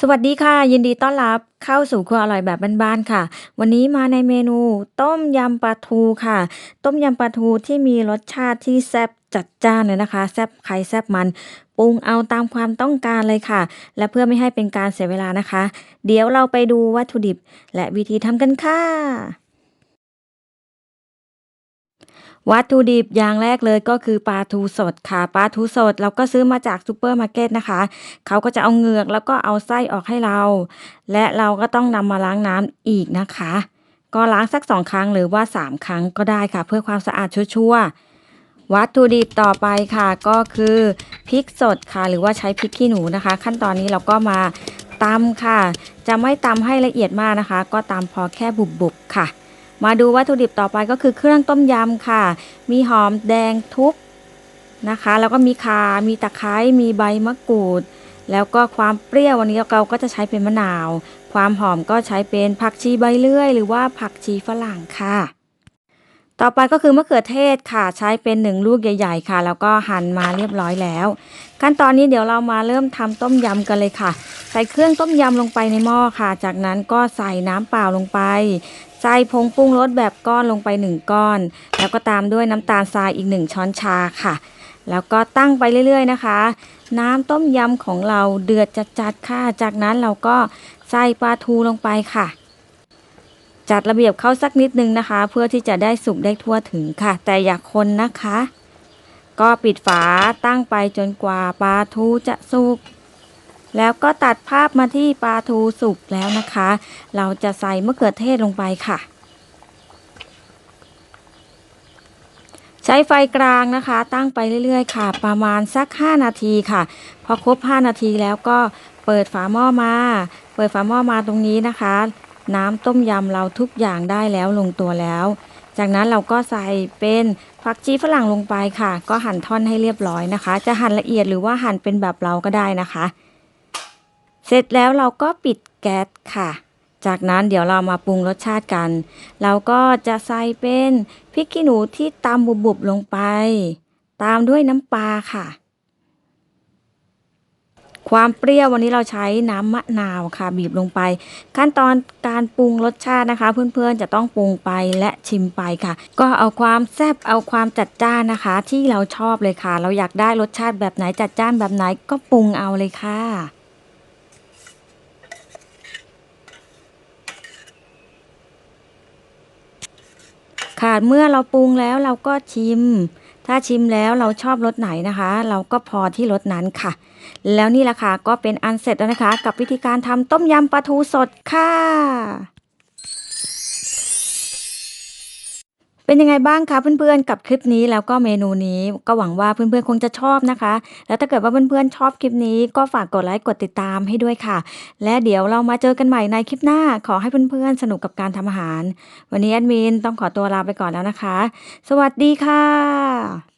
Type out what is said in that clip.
สวัสดีค่ะ ยินดีต้อนรับเข้าสู่ครัวอร่อยแบบบ้านๆค่ะ วันนี้มาในเมนู ต้มยำปลาทูค่ะ ต้มยำปลาทูที่มีรสชาติที่แซ่บจัดจ้านเลยนะคะ แซ่บใครแซ่บมันปรุงเอาตามความต้องการเลยค่ะ และเพื่อไม่ให้เป็นการเสียเวลานะคะ เดี๋ยวเราไปดูวัตถุดิบ และวิธีทำกันค่ะ วัตถุดิบอย่างแรกเลยก็คือปลาทูสดค่ะปลาทูสดเราก็ซื้อมาจากซูเปอร์มาร์เก็ตนะคะ เขาก็จะเอาเหงือกแล้วก็เอาไส้ออกให้เรา และเราก็ต้องนำมาล้างน้ำอีกนะคะ ก็ล้างสักสองครั้งหรือว่าสามครั้งก็ได้ค่ะ เพื่อความสะอาดชั่วๆวัตถุดิบต่อไปค่ะก็คือพริกสดค่ะ หรือว่าใช้พริกขี้หนูนะคะ ขั้นตอนนี้เราก็มาตำค่ะ จะไม่ตำให้ละเอียดมากนะคะ ก็ตำพอแค่บุบๆค่ะ มาดูวัตถุดิบต่อไปก็คือเครื่องต้มยำค่ะ มีหอมแดงทุบนะคะ แล้วก็มีข่ามีตะไคร้ มีใบมะกรูด แล้วก็ความเปรี้ยววันนี้เราก็จะใช้เป็นมะนาว ความหอมก็ใช้เป็นผักชีใบเลื่อย หรือว่าผักชีฝรั่งค่ะ ต่อไปก็คือมะเขือเทศค่ะ ใช้เป็นหนึ่งลูกใหญ่ ๆ ค่ะ แล้วก็หั่นมาเรียบร้อยแล้ว ขั้นตอนนี้เดี๋ยวเรามาเริ่มทำต้มยำกันเลยค่ะ ใส่เครื่องต้มยำลงไปในหม้อค่ะ จากนั้นก็ใส่น้ำเปล่าลงไป ใส่ผงปรุงรสแบบก้อนลงไป 1 ก้อน แล้วก็ตามด้วยน้ำตาลทรายอีก 1 ช้อนชาค่ะ แล้วก็ตั้งไปเรื่อยๆนะคะ น้ำต้มยำของเราเดือดจัดๆค่ะ จากนั้นเราก็ใส่ปลาทูลงไปค่ะ จัดระเบียบเข้าสักนิดนึงนะคะ เพื่อที่จะได้สุกได้ทั่วถึงค่ะ แต่อย่าคนนะคะ ก็ปิดฝาตั้งไปจนกว่าปลาทูจะสุก แล้วก็ตัดภาพมาที่ปลาทูสุกแล้วนะคะ เราจะใส่มะเขือเทศลงไปค่ะ ใช้ไฟกลางนะคะ ตั้งไปเรื่อยๆ ค่ะ ประมาณสัก 5 นาทีค่ะ พอครบ 5 นาทีแล้วก็เปิดฝาหม้อมา เปิดฝาหม้อมาตรงนี้นะคะ น้ำต้มยำเราทุกอย่างได้แล้วลงตัวแล้ว จากนั้นเราก็ใส่เป็นผักชีฝรั่งลงไปค่ะ ก็หั่นท่อนให้เรียบร้อยนะคะ จะหั่นละเอียดหรือว่าหั่นเป็นแบบเราก็ได้นะคะ เสร็จแล้วเราก็ปิดแก๊สค่ะ จากนั้นเดี๋ยวเรามาปรุงรสชาติกัน เราก็จะใส่เป็นพริกขี้หนูที่ตำบุบๆลงไป ตามด้วยน้ำปลาค่ะ ความเปรี้ยววันนี้เราใช้น้ำมะนาวค่ะ บีบลงไป ขั้นตอนการปรุงรสชาตินะคะ เพื่อนๆจะต้องปรุงไปและชิมไปค่ะ ก็เอาความแซ่บเอาความจัดจ้านนะคะ ที่เราชอบเลยค่ะ เราอยากได้รสชาติแบบไหนจัดจ้านแบบไหนก็ปรุงเอาเลยค่ะ ค่ะ เมื่อเราปรุงแล้วเราก็ชิม ถ้าชิมแล้วเราชอบรสไหนนะคะ เราก็พอที่รสนั้นค่ะ แล้วนี่แหละค่ะก็เป็นอันเสร็จแล้วนะคะ กับวิธีการทำต้มยำปลาทูสดค่ะ เป็นยังไงบ้างคะเพื่อนๆ กับคลิปนี้แล้วก็เมนูนี้ก็หวังว่าเพื่อนๆ คงจะชอบนะคะ แล้วถ้าเกิดว่าเพื่อนๆ ชอบคลิปนี้ก็ฝากกดไลค์กดติดตามให้ด้วยค่ะ และเดี๋ยวเรามาเจอกันใหม่ในคลิปหน้าขอให้เพื่อนๆ สนุกกับการทำอาหาร วันนี้แอดมินต้องขอตัวลาไปก่อนแล้วนะคะ สวัสดีค่ะ